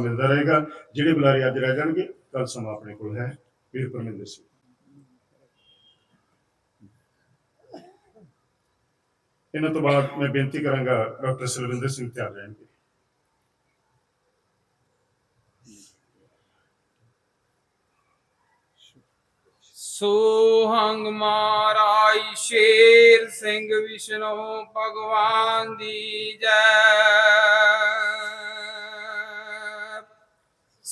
ਮਿਲਦਾ ਰਹੇਗਾ। ਜਿਹੜੇ ਬੁਲਾਰੇ ਅੱਜ ਰਹਿ ਜਾਣਗੇ ਕੱਲ ਸਮਾਂ ਆਪਣੇ ਕੋਲ ਹੈ। ਵੀਰ ਪਰਮਿੰਦਰ ਸਿੰਘ। ਇਹਨਾਂ ਤੋਂ ਬਾਅਦ ਮੈਂ ਬੇਨਤੀ ਕਰਾਂਗਾ ਡਾਕਟਰ ਸਲਵਿੰਦਰ ਸਿੰਘ ਤਿਆਰ ਰਹਿਣਗੇ ਸੋਹੰਗ ਮਹਾਰਾਜ, ਸ਼ੇਰ ਸਿੰਘ, ਵਿਸ਼ਨੂੰ, ਭਗਵਾਨ ਦੀ ਜੈ।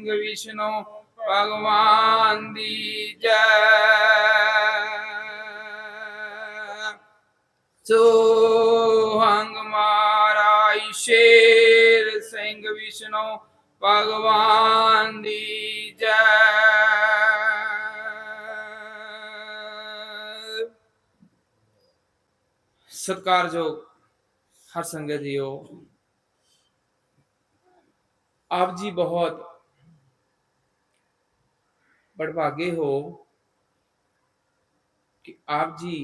ਸ਼ੇਰ ਸਿੰਘ ਵਿਸ਼ਨੂੰ ਭਗਵਾਨ ਦੀ ਜੈ ਸੋਹੰਗ ਮਹਾਰਾਜ ਸ਼ੇਰ ਸਿੰਘ ਵਿਸ਼ਨੂੰ ਭਗਵਾਨ ਦੀ ਜੈ ਸਤਿਕਾਰਯੋਗ ਹਰ ਸੰਗਤ ਜੀਓ ਆਪ ਜੀ ਬਹੁਤ ਬੜਭਾਗੇ ਹੋ ਕਿ ਆਪ ਜੀ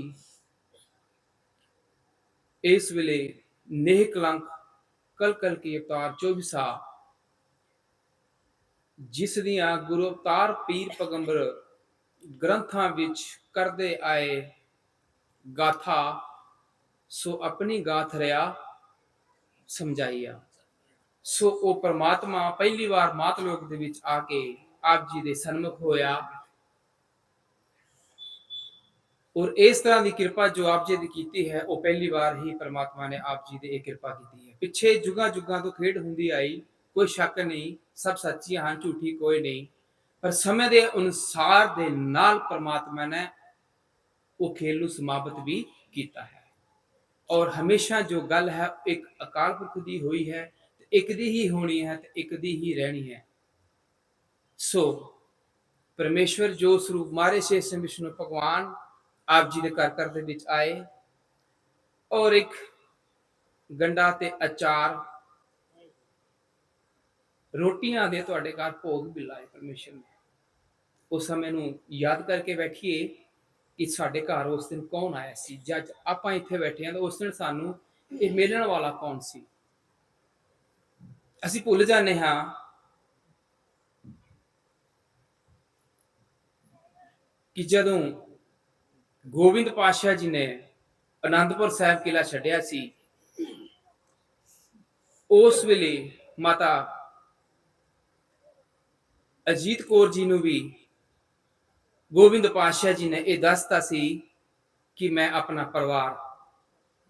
ਇਸ ਵੇਲੇ ਨੇਹ ਕਲੰਕ ਕਲ ਕਲ ਕੀ ਅਵਤਾਰ 24 ਜਿਸ ਦੀਆਂ ਗੁਰੂ ਅਵਤਾਰ ਪੀਰ ਪਗੰਬਰ ਗ੍ਰੰਥਾਂ ਵਿੱਚ ਕਰਦੇ ਆਏ ਗਾਥਾ ਸੋ ਆਪਣੀ ਗਾਥ ਰਿਆ ਸਮਝਾਈਆ ਸੋ ਉਹ ਪ੍ਰਮਾਤਮਾ ਪਹਿਲੀ ਵਾਰ ਮਾਤ ਲੋਕ ਦੇ ਵਿੱਚ ਆ ਕੇ ਆਪ ਜੀ ਦੇ ਸਨਮੁਖ ਹੋਇਆ। ਔਰ ਇਸ ਤਰ੍ਹਾਂ ਦੀ ਕਿਰਪਾ ਜੋ ਆਪ ਜੀ ਦੀ ਕੀਤੀ ਹੈ, ਉਹ ਪਹਿਲੀ ਵਾਰ ਹੀ ਪ੍ਰਮਾਤਮਾ ਨੇ ਆਪ ਜੀ ਦੇ ਇਹ ਕਿਰਪਾ ਕੀਤੀ ਹੈ। ਪਿੱਛੇ ਜੁਗਾਂ ਜੁਗਾਂ ਤੋਂ ਖੇਡ ਹੁੰਦੀ ਆਈ, ਕੋਈ ਸ਼ੱਕ ਨਹੀਂ, ਸਭ ਸੱਚੀਆਂ ਹਨ, ਝੂਠੀ ਕੋਈ ਨਹੀਂ। ਪਰ ਸਮੇਂ ਦੇ ਅਨੁਸਾਰ ਦੇ ਨਾਲ ਪ੍ਰਮਾਤਮਾ ਨੇ ਉਹ ਖੇਲ ਨੂੰ ਸਮਾਪਤ ਵੀ ਕੀਤਾ ਹੈ। ਔਰ ਹਮੇਸ਼ਾ ਜੋ ਗੱਲ ਹੈ ਇੱਕ ਅਕਾਲ ਪੁਰਖ ਦੀ ਹੋਈ ਹੈ ਇੱਕ ਦੀ ਹੀ ਹੋਣੀ ਹੈ ਤੇ ਇੱਕ ਦੀ ਹੀ ਰਹਿਣੀ ਹੈ। ਸੋ ਪਰਮੇਸ਼ਵਰ ਜੋ ਸਰੂਪ ਮਾਰੇ ਸੇ ਵਿਸ਼ਨੂੰ ਭਗਵਾਨ ਆਪ ਜੀ ਦੇ ਘਰ ਘਰ ਦੇ ਵਿੱਚ ਆਏ। ਔਰ ਇੱਕ ਗੰਡਾ ਤੇ ਅਚਾਰ ਰੋਟੀਆਂ ਦੇ ਤੁਹਾਡੇ ਘਰ ਭੋਗ ਬਿਲਾਏ ਪਰਮੇਸ਼ਰ ਨੇ। ਉਸ ਸਮੇਂ ਨੂੰ ਯਾਦ ਕਰਕੇ ਬੈਠੀਏ ਕਿ ਸਾਡੇ ਘਰ ਉਸ ਦਿਨ ਕੌਣ ਆਇਆ ਸੀ? ਜਦ ਆਪਾਂ ਇੱਥੇ ਬੈਠੇ ਹਾਂ ਤਾਂ ਉਸ ਦਿਨ ਸਾਨੂੰ ਇਹ ਮਿਲਣ ਵਾਲਾ ਕੌਣ ਸੀ? ਅਸੀਂ ਭੁੱਲ ਜਾਂਦੇ ਹਾਂ ਕਿ ਜਦੋਂ ਗੋਬਿੰਦ ਪਾਤਸ਼ਾਹ ਜੀ ਨੇ ਅਨੰਦਪੁਰ ਸਾਹਿਬ ਕਿਲਾ ਛੱਡਿਆ ਸੀ, ਉਸ ਵੇਲੇ ਮਾਤਾ ਅਜੀਤ ਕੌਰ ਜੀ ਨੂੰ ਵੀ ਗੋਬਿੰਦ ਪਾਤਸ਼ਾਹ ਜੀ ਨੇ ਇਹ ਦੱਸਤਾ ਸੀ ਕਿ ਮੈਂ ਆਪਣਾ ਪਰਿਵਾਰ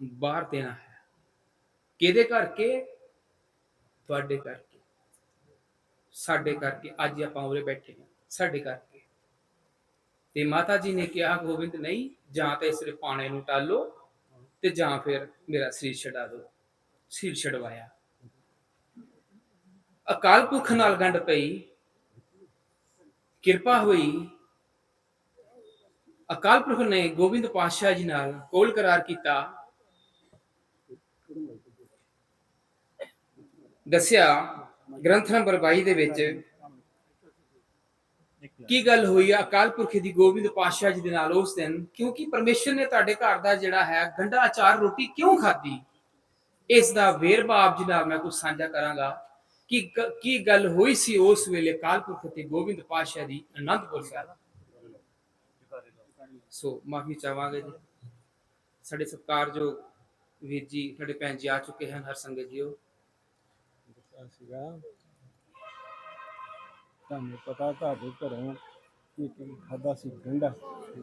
ਬਾਹਰ ਦੇਣਾ ਹੈ। ਕਿਹਦੇ ਕਰਕੇ? ਤੁਹਾਡੇ ਕਰਕੇ। ਸਾਡੇ ਕਰਕੇ ਅੱਜ ਆਪਾਂ ਉਰੇ ਬੈਠੇ ਹਾਂ। ਸਾਡੇ ਕਰਕੇ। ਤੇ ਮਾਤਾ ਜੀ ਨੇ ਕਿਹਾ, ਗੋਬਿੰਦ ਨਹੀਂ, ਜਾਂ ਤਾਂ ਇਸ ਪਾਣੇ ਨੂੰ ਟਾਲੋ ਤੇ ਜਾਂ ਫਿਰ ਮੇਰਾ ਸਰੀਰ ਛਡਾ ਦਿਓ ਸਿਰ ਛਡਵਾਇਆ। ਅਕਾਲ ਪੁਰਖ ਨਾਲ ਗੰਢ ਪਈ, ਕਿਰਪਾ ਹੋਈ। ਅਕਾਲ ਪੁਰਖ ਨੇ ਗੋਬਿੰਦ ਪਾਤਸ਼ਾਹ ਜੀ ਨਾਲ ਕੋਲ ਕਰਾਰ ਕੀਤਾ। ਦੱਸਿਆ, ਗ੍ਰੰਥ ਨੰਬਰ 22 ਦੇ ਵਿੱਚ ਕੀ ਗੱਲ ਹੋਈ ਆ? ਅਕਾਲ ਪੁਰਖ ਦੀ ਗੋਬਿੰਦ ਪਾਤਸ਼ਾਹ ਜੀ ਦੇ ਨਾਲ ਉਸ ਦਿਨ? ਕਿਉਂਕਿ ਪਰਮੇਸ਼ਰ ਨੇ ਤੁਹਾਡੇ ਘਰ ਦਾ ਜਿਹੜਾ ਹੈ ਗੰਡਾ ਅਚਾਰ, ਰੋਟੀ ਕਿਉਂ ਖਾਧੀ? ਇਸ ਦਾ ਵੇਰਵਾ ਆਪ ਜੀ ਨਾਲ ਮੈਂ ਕੁਝ ਸਾਂਝਾ ਕਰਾਂਗਾ। ਕਿ ਕੀ ਗੱਲ ਹੋਈ ਸੀ ਉਸ ਵੇਲੇ ਅਕਾਲ ਪੁਰਖ ਤੇ ਗੋਬਿੰਦ ਪਾਤਸ਼ਾਹ ਦੀ ਅਨੰਦਪੁਰ ਸਾਹਿਬ? ਸੋ ਮਾਫੀ ਚਾਹਾਂਗੇ ਜੀ। ਸਾਡੇ ਜੋ ਵੀਰ ਜੀ ਸਾਡੇ ਭੈਣ ਜੀ ਆ ਚੁੱਕੇ ਹਨ, ਹਰ ਸੰਗਤ ਜੀਓ। ਸੀਗਾ। ਤੁਹਾਨੂੰ ਪਤਾ ਤੁਹਾਡੇ ਘਰੋਂ ਕੀ ਕੀ ਖਾਦਾ ਸੀ ਗੰਡਾ।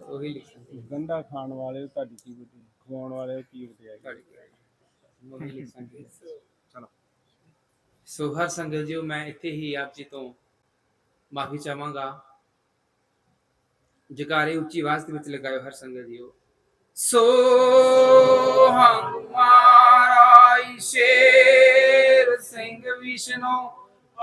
ਉਹੀ ਲਿਖਣ ਗੰਡਾ ਖਾਣ ਵਾਲੇ ਤੁਹਾਡੀ ਕੀ ਬੁੱਧੀ ਖਵਾਉਣ ਵਾਲੇ ਕੀ ਬੁੱਧੀ ਲਿਖਣ ਚਲੋ। ਸੋ ਹਰ ਸੰਗਤ ਜੀਓ ਮੈਂ ਇੱਥੇ ਹੀ ਆਪ ਜੀ ਤੋਂ ਮਾਫੀ ਚਾਹਾਂਗਾ। ਜਕਾਰੇ ਉੱਚੀ ਆਵਾਜ਼ ਦੇ ਵਿੱਚ ਲਗਾਇਓ ਹਰ ਸੰਗਤ ਜੀਓ ਸੋ ਹਮਾਰਾ ਸ਼ੇਰ ਸਿੰਘ ਵਿਸ਼ਨੂੰ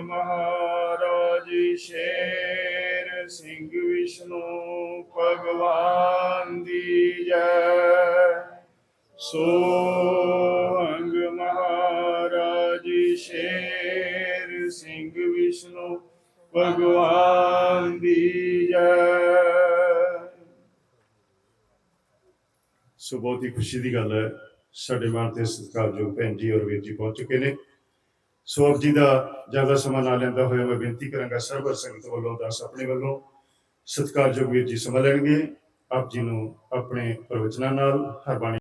ਸੋਹੰਗ ਮਹਾਰਾਜ ਸ਼ੇਰ ਸਿੰਘ ਵਿਸ਼ਨੂੰ ਭਗਵਾਨ ਦੀ ਜੈ। ਸੋਹੰਗ ਮਹਾਰਾਜ ਸ਼ੇਰ ਸਿੰਘ ਵਿਸ਼ਨੂੰ ਭਗਵਾਨ ਦੀ ਜੈ। ਸੋ ਬਹੁਤ ਹੀ ਖੁਸ਼ੀ ਦੀ ਗੱਲ ਹੈ, ਸਾਡੇ ਮਾਨ ਤੇ ਸਤਿਕਾਰਯੋਗ ਭੈਣ ਜੀ ਔਰ ਵੀਰ ਜੀ ਪਹੁੰਚ ਚੁੱਕੇ ਨੇ। ਸੋ ਆਪ ਜੀ ਦਾ ਜ਼ਿਆਦਾ ਸਮਾਂ ਨਾ ਲੈਂਦਾ ਹੋਇਆ ਮੈਂ ਬੇਨਤੀ ਕਰਾਂਗਾ ਸਰਬਰ ਸੰਗਤ ਵੱਲੋਂ, ਦਾਸ ਆਪਣੇ ਵੱਲੋਂ ਸਤਿਕਾਰਯੋਗ ਵੀਰ ਜੀ ਸਮਾਂ ਲੈਣਗੇ ਆਪ ਜੀ ਨੂੰ ਆਪਣੇ ਪ੍ਰਵਚਨਾਂ ਨਾਲ ਹਰਬਾਣੀ